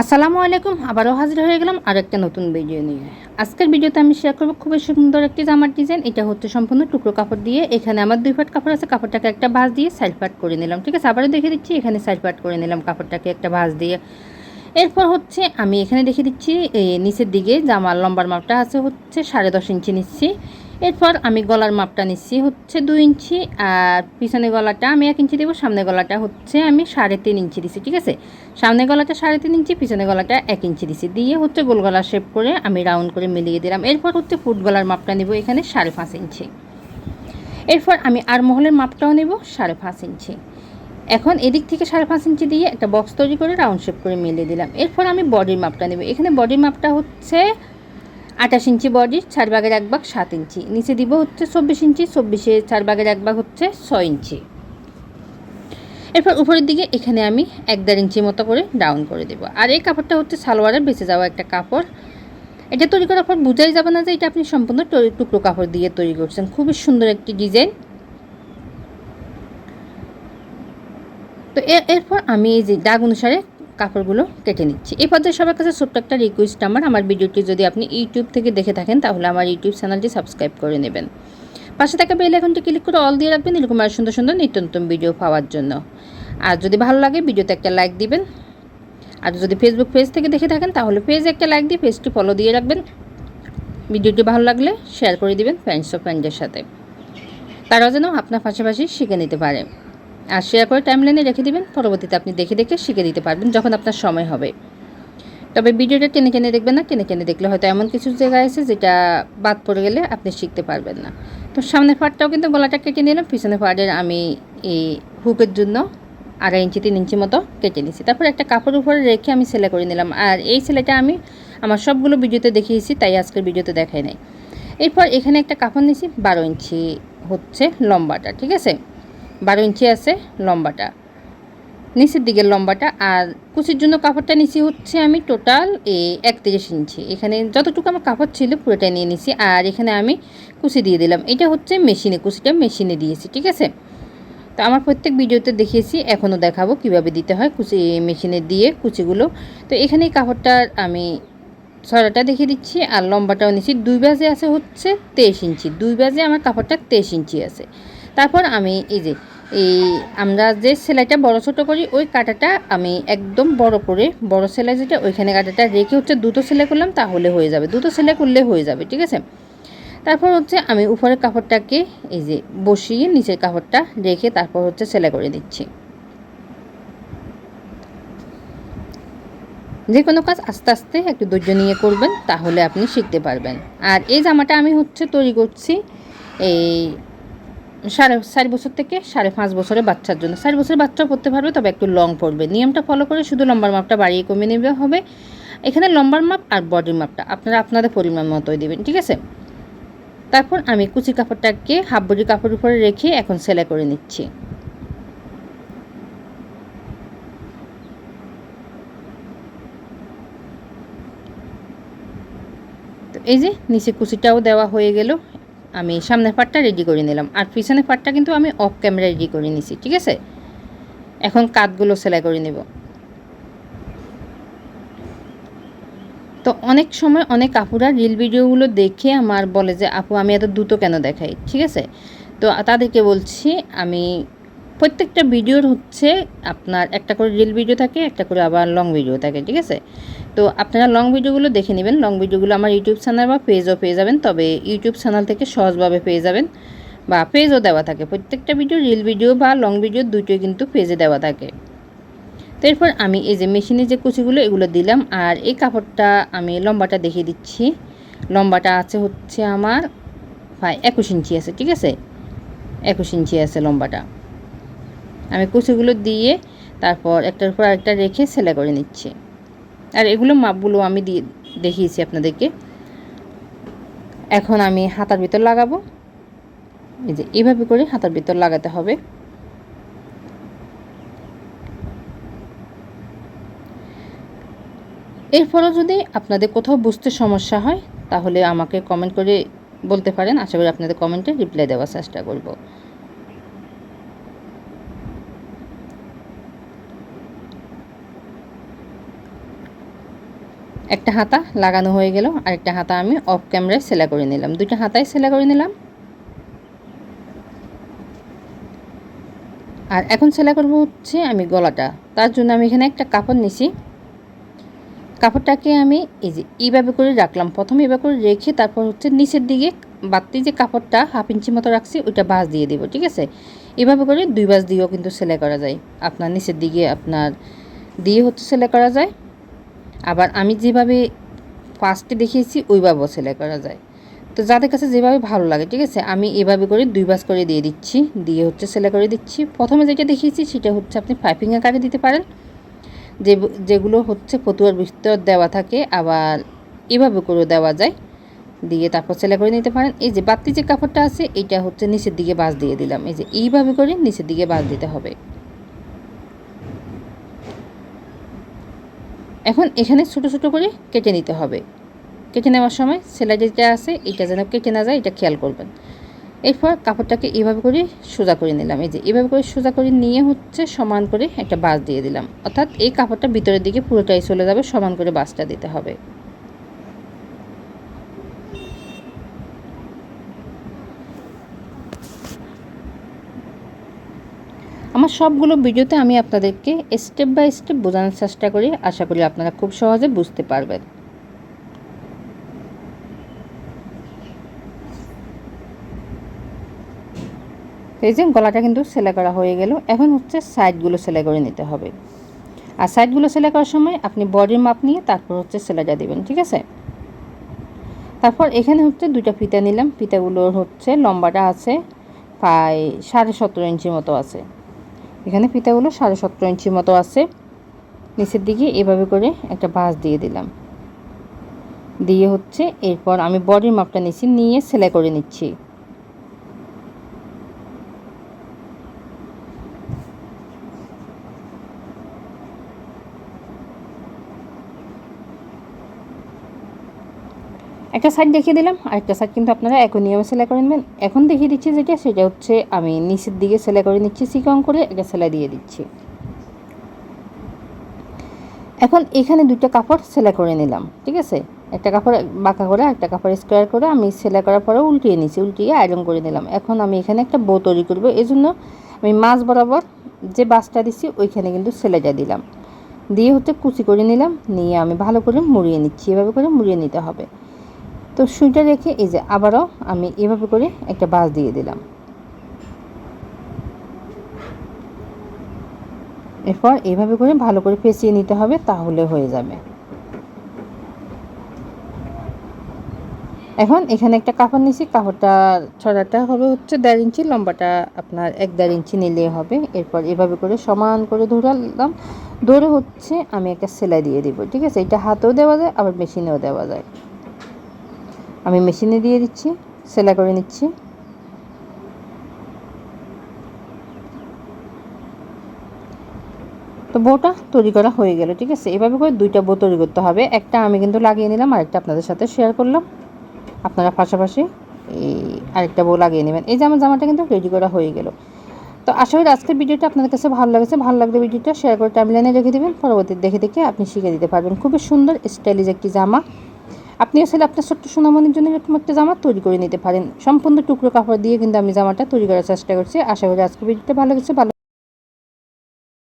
আসসালামু আলাইকুম, আবারও হাজির হয়ে গেলাম আর একটা নতুন ভিডিও নিয়ে। আজকের ভিডিওতে আমি শেয়ার করব খুবই সুন্দর একটি জামার ডিজাইন এটা হচ্ছে সম্পূর্ণ টুকরো কাপড় দিয়ে। এখানে আমার দুই ফাট কাপড় আছে, কাপড়টাকে একটা ভাঁজ দিয়ে সাইড পাট করে নিলাম। ঠিক আছে, আবারও দেখে দিচ্ছি, এখানে সাইড পাট করে নিলাম কাপড়টাকে একটা ভাঁজ দিয়ে। এরপর হচ্ছে আমি এখানে দেখে দিচ্ছি নিচের দিকে জামার লম্বার মাপটা আছে হচ্ছে সাড়ে দশ ইঞ্চি নিচ্ছি। এরপর আমি গলার মাপটা নিচ্ছি হচ্ছে দুই ইঞ্চি, আর পিছনে গলাটা আমি এক ইঞ্চি দেবো, সামনে গলাটা হচ্ছে আমি সাড়ে তিন ইঞ্চি দিচ্ছি ঠিক আছে? সামনে গলাটা সাড়ে তিন ইঞ্চি, পিছনে গলাটা এক ইঞ্চি দিচ্ছি দিয়ে হচ্ছে গোল গলা শেপ করে আমি রাউন্ড করে মিলিয়ে দিলাম। এরপর হচ্ছে ফুট গলার মাপটা নেব এখানে সাড়ে পাঁচ ইঞ্চি। এরপর আমি আর মহলের মাপটাও নেব সাড়ে পাঁচ ইঞ্চি। এখন এদিক থেকে সাড়ে পাঁচ ইঞ্চি দিয়ে একটা বক্স তৈরি করে রাউন্ড শেপ করে মিলিয়ে দিলাম। এরপর আমি বডির মাপটা নেব। এখানে বডির মাপটা হচ্ছে আঠাশ ইঞ্চি বডির চার ভাগের এক ভাগ সাত ইঞ্চি। নিচে দিব হচ্ছে চব্বিশ ইঞ্চি, চব্বিশে চার ভাগের এক ভাগ হচ্ছে ছয় ইঞ্চি। এরপর উপরের দিকে এখানে আমি এক দেড় ইঞ্চি মতো করে ডাউন করে দেবো। আর এই কাপড়টা হচ্ছে সালোয়ারের বেঁচে যাওয়া একটা কাপড়। এটা তৈরি করার পর বোঝাই যাবে না যে এটা আপনি সম্পূর্ণ টুকরো কাপড় দিয়ে তৈরি করছেন। খুবই সুন্দর একটি ডিজাইন। তো এরপর আমি এই যে দাগ অনুসারে কাপড়গুলো কেটে নিচ্ছি। এই পর্যায়ে সবার কাছে ছোট্ট একটা রিকোয়েস্ট আমার। আমার ভিডিওটি যদি আপনি ইউটিউব থেকে দেখে থাকেন, তাহলে আমার ইউটিউব চ্যানেলটি সাবস্ক্রাইব করে নেবেন। পাশে থাকা বেল আইকনটি ক্লিক করে অল দিয়ে রাখবেন, এরকম আর সুন্দর সুন্দর নিত্য নতুন ভিডিও পাওয়ার জন্য। আর যদি ভালো লাগে ভিডিওতে একটা লাইক দিবেন। আর যদি ফেসবুক পেজ থেকে দেখে থাকেন, তাহলে পেজে একটা লাইক দিয়ে পেজটি ফলো দিয়ে রাখবেন। ভিডিওটি ভালো লাগলে শেয়ার করে দিবেন ফ্রেন্ডস ও ফ্রেন্ডের সাথে। তারাও যেন আপনার পাশাপাশি শিখে নিতে পারে। আর শেয়ার করে টাইমলাইনে রেখে দিবেন, পরবর্তীতে আপনি দেখে দেখে শিখে দিতে পারবেন যখন আপনার সময় হবে। তবে ভিডিওটা টেনে টেনে দেখবেন না, টেনে টেনে দেখলে হয়তো এমন কিছু জায়গায় আছে যেটা বাদ পড়ে গেলে আপনি শিখতে পারবেন না। তো সামনের ফাটটাও কিন্তু গলাটা কেটে নিলাম, পিছনের ফাটের আমি এই হুকের জন্য আড়াই ইঞ্চি, তিন ইঞ্চি মতো কেটে নিয়েছি তারপর একটা কাপড় উপরে রেখে আমি সেলাই করে নিলাম। আর এই সেলাইটা আমি আমার সবগুলো ভিডিওতে দেখিয়েছি, তাই আজকের ভিডিওতে দেখাই নাই। এরপর এখানে একটা কাপড় নিয়েছি বারো ইঞ্চি হচ্ছে লম্বাটা, ঠিক আছে? বারো ইঞ্চি আছে লম্বাটা। নিচের দিকের লম্বাটা আর কুচির জন্য কাপড়টা নিচি হচ্ছে আমি টোটাল এই একত্রিশ ইঞ্চি। এখানে যতটুকু আমার কাপড় ছিল পুরোটাই নিয়ে নিছি আর এখানে আমি কুচি দিয়ে দিলাম। এটা হচ্ছে মেশিনে, কুচিটা মেশিনে দিয়েছি, ঠিক আছে? তো আমার প্রত্যেক ভিডিওতে দেখিয়েছি, এখনও দেখাবো কীভাবে দিতে হয় কুচি মেশিনে দিয়ে কুচিগুলো। তো এখানে কাপড়টার আমি ছড়াটা দেখিয়ে দিচ্ছি আর লম্বাটাও নিচ্ছি দুই বাজে আছে হচ্ছে তেইশ ইঞ্চি। দুই বাজে আমার কাপড়টা তেইশ ইঞ্চি আছে। তারপর আমি এই যে এই আমরা যে সেলাইটা বড় ছোট করি, ওই কাটাটা আমি একদম বড় করে, বড় সেলাই যেটা, ওইখানে কাটাটা রেখে হচ্ছে দুটো সেলাই করলাম, তাহলে হয়ে যাবে। দুটো সেলাই করলে হয়ে যাবে, ঠিক আছে? তারপর হচ্ছে আমি উপরের কাপড়টাকে এই যে বসিয়ে নিচের কাপড়টা রেখে তারপর হচ্ছে সেলাই করে দিচ্ছি। যে কোনো কাজ আস্তে আস্তে একটু ধৈর্য নিয়ে করবেন, তাহলে আপনি শিখতে পারবেন। আর এই জামাটা আমি হচ্ছে তৈরি করছি এই সাড়ে চার বছর থেকে সাড়ে পাঁচ বছরের বাচ্চার জন্য। চার বছরের বাচ্চাও পড়তে পারবে, তবে একটু লং পড়বে। নিয়মটা ফলো করে শুধু লম্বার মাপটা বাড়িয়ে কমিয়ে নেবে হবে। এখানে লম্বার মাপ আর বডির মাপটা আপনারা আপনাদের পরিমাণ মতোই দেবেন, ঠিক আছে? তারপর আমি কুচি কাপড়টাকে হাফ বডি কাপড় উপরে রেখে এখন সেলাই করে নিচ্ছি। এই যে নিচে কুচিটাও দেওয়া হয়ে গেল। আমি সামনের পাটটা রেডি করে নিলাম। আর পিছনের পাটটা কিন্তু আমি অফ ক্যামেরা রেডি করে নিছি, ঠিক আছে? এখন কাতগুলো সেলাই করে নেব। তো অনেক সময় অনেক আপুরা রিল ভিডিওগুলো দেখে আমার বলে যে, আপু, আমি এত দ্রুত কেন দেখাই? ঠিক আছে? তো তাদেরকে বলছি, আমি প্রত্যেকটা ভিডিওর হচ্ছে আপনার একটা করে রিল ভিডিও থাকে, একটা করে আবার লং ভিডিও থাকে, ঠিক আছে? তো আপনারা লং ভিডিওগুলো দেখে নেবেন। লং ভিডিওগুলো আমার ইউটিউব চ্যানেল বা পেজও পেয়ে যাবেন। তবে ইউটিউব চ্যানেল থেকে সহজভাবে পেয়ে যাবেন বা পেজও দেওয়া থাকে। প্রত্যেকটা ভিডিও রিল ভিডিও বা লং ভিডিও দুটোই কিন্তু পেজে দেওয়া থাকে। তো এরপর আমি এই যে মেশিনে যে কুচিগুলো, এগুলো দিলাম। আর এই কাপড়টা আমি লম্বাটা দেখিয়ে দিচ্ছি। লম্বাটা আছে হচ্ছে আমার প্রায় একুশ ইঞ্চি আছে, ঠিক আছে? একুশ ইঞ্চি আছে লম্বাটা। আমি কুচিগুলো দিয়ে তারপর একটার পর আরেকটা রেখে সেলাই করে নিচ্ছি। আর এগুলো মাপগুলো আমি দিয়ে দেখিয়েছি আপনাদেরকে। এখন আমি হাতার ভিতর লাগাবো। এই যে এইভাবে করে হাতার ভিতর লাগাতে হবে। এর এরপরও যদি আপনাদের কোথাও বুঝতে সমস্যা হয়, তাহলে আমাকে কমেন্ট করে বলতে পারেন। আশা করি আপনাদের কমেন্টে রিপ্লাই দেওয়ার চেষ্টা করব। একটা হাতা লাগানো হয়ে গেল আর একটা হাতা আমি অফ ক্যামেরায় সেলাই করে নিলাম। দুইটা হাতায় সেলাই করে নিলাম। আর এখন সেলাই করব হচ্ছে আমি গলাটা। তার জন্য আমি এখানে একটা কাপড় নিছি। কাপড়টাকে আমি এই যে এইভাবে করে রাখলাম। প্রথমে এভাবে করে রেখে তারপর হচ্ছে নিচের দিকে বাড়তি যে কাপড়টা হাফ ইঞ্চি মতো রাখছি, ওইটা বাস দিয়ে দেবো, ঠিক আছে? এভাবে করে দুই বাস দিয়েও কিন্তু সেলাই করা যায়। আপনার নিচের দিকে আপনার দিয়ে হচ্ছে সেলাই করা যায়। আবার আমি যেভাবে ফার্স্টে দেখিয়েছি, ওইভাবেও সেলাই করা যায়। তো যাদের কাছে যেভাবে ভালো লাগে, ঠিক আছে, আমি এভাবে করে দুই বাস করে দিয়ে দিচ্ছি, দিয়ে হচ্ছে সেলাই করে দিচ্ছি। প্রথমে যেটা দেখিয়েছি, সেটা হচ্ছে আপনি পাইপিং আকারে দিতে পারেন। যে যেগুলো হচ্ছে ফতুয়ার ভিতর দেওয়া থাকে, আবার এভাবে করে দেওয়া যায়। দিয়ে তারপর সেলাই করে নিতে পারেন। এই যে বাড়তি যে কাপড়টা আছে, এটা হচ্ছে নিচের দিকে বাস দিয়ে দিলাম। এই যে এইভাবে করে নিচের দিকে বাস দিতে হবে। এখন এখানে ছোটো ছোটো করে কেটে নিতে হবে। কেটে নেওয়ার সময় সেলাই যেটা আছে, এটা যেন কেটে না যায়, এটা খেয়াল করবেন। এরপর কাপড়টাকে এভাবে করে সোজা করে নিলাম। এই যে, এভাবে করে সোজা করে নিয়ে হচ্ছে সমান করে একটা বাস দিয়ে দিলাম। অর্থাৎ এই কাপড়টা ভিতরের দিকে পুরোটাই চলে যাবে, সমান করে বাসটা দিতে হবে। আমার সবগুলো ভিডিওতে আমি আপনাদেরকে স্টেপ বাই স্টেপ বোঝানোর চেষ্টা করি। আশা করি আপনারা খুব সহজে বুঝতে পারবেন। এই যে গলাটা কিন্তু সেলাই করা হয়ে গেল। এখন হচ্ছে সাইডগুলো সেলাই করে নিতে হবে। আর সাইডগুলো সেলাই করার সময় আপনি বডির মাপ নিয়ে তারপর হচ্ছে সেলাইটা দেবেন, ঠিক আছে? তারপর এখানে হচ্ছে দুইটা ফিতা নিলাম। ফিতাগুলোর হচ্ছে লম্বাটা আছে, প্রায় সাড়ে সতেরো ইঞ্চির মতো আছে। এখানে ফিতাগুলো সাড়ে সতেরো ইঞ্চির মতো আছে। নিচের দিকে এভাবে করে একটা বাঁশ দিয়ে দিলাম। দিয়ে হচ্ছে এরপর আমি বডির মাপটা নিচ্ছি নিয়ে সেলাই করে নিচ্ছি। একটা সাইড দেখিয়ে দিলাম, আরেকটা সাইড কিন্তু আপনারা একই নিয়মে সেলাই করে নেবেন। এখন দেখিয়ে দিচ্ছি যেটা, সেটা হচ্ছে আমি নিচের দিকে সেলাই করে নিচ্ছি সিকন করে একটা সেলাই দিয়ে দিচ্ছি। এখন এখানে দুইটা কাপড় সেলাই করে নিলাম, ঠিক আছে? একটা কাপড় বাঁকা করে, একটা কাপড় স্কোয়ার করে আমি সেলাই করার পরে উল্টিয়ে নিচ্ছি উল্টিয়ে আয়রন করে নিলাম। এখন আমি এখানে একটা বউ তৈরি করব এই জন্য আমি মাছ বরাবর যে বাসটা দিচ্ছি ওইখানে কিন্তু সেলাইটা দিলাম। দিয়ে হচ্ছে কুচি করে নিলাম, নিয়ে আমি ভালো করে মুড়িয়ে নিচ্ছি, এভাবে করে মুড়িয়ে নিতে হবে। তো সুইটা রেখে এই যে আবারও আমি এভাবে করে একটা বাস দিয়ে দিলাম। এরপর এভাবে করে ভালো করে পেঁচিয়ে নিতে হবে, তাহলে হয়ে যাবে। এখন এখানে একটা কাপড় নিছি কাপড়টা ছড়াটা হবে হচ্ছে দেড় ইঞ্চি, লম্বাটা আপনার এক দেড় ইঞ্চি নিলে হবে। এরপর এভাবে করে সমান করে ধরালাম, ধরে হচ্ছে আমি একটা সেলাই দিয়ে দিব, ঠিক আছে? এটা হাতেও দেওয়া যায়, আবার মেশিনেও দেওয়া যায়। আমি মেশিনে দিয়ে দিচ্ছি, সেলাই করে নিচ্ছি। তো বউটা তৈরি করা হয়ে গেল, ঠিক আছে? এভাবে করে দুইটা বউ তৈরি করতে হবে। একটা আমি কিন্তু লাগিয়ে নিলাম, আরেকটা আপনাদের সাথে শেয়ার করলাম। আপনারা পাশাপাশি এই আরেকটা বউ লাগিয়ে নেবেন। এই যে আমার জামাটা কিন্তু রেডি করা হয়ে গেল। তো আশা করি আজকের ভিডিওটা আপনাদের কাছে ভালো লাগছে। ভালো লাগলে ভিডিওটা শেয়ার করে টাইমলাইনে রেখে দেবেন। পরবর্তী দেখে দেখে আপনি শিখে দিতে পারবেন। খুবই সুন্দর স্টাইলিশ একটি জামা। আপনি আসলে আপনার ছোট্ট সোনামণির জন্য এরকম একটা জামা তৈরি করে নিতে পারেন। সম্পূর্ণ টুকরো কাপড় দিয়ে কিন্তু আমি জামাটা তৈরি করার চেষ্টা করছি। আশা করি আজকে ভিডিওটা ভালো গেছে ভালো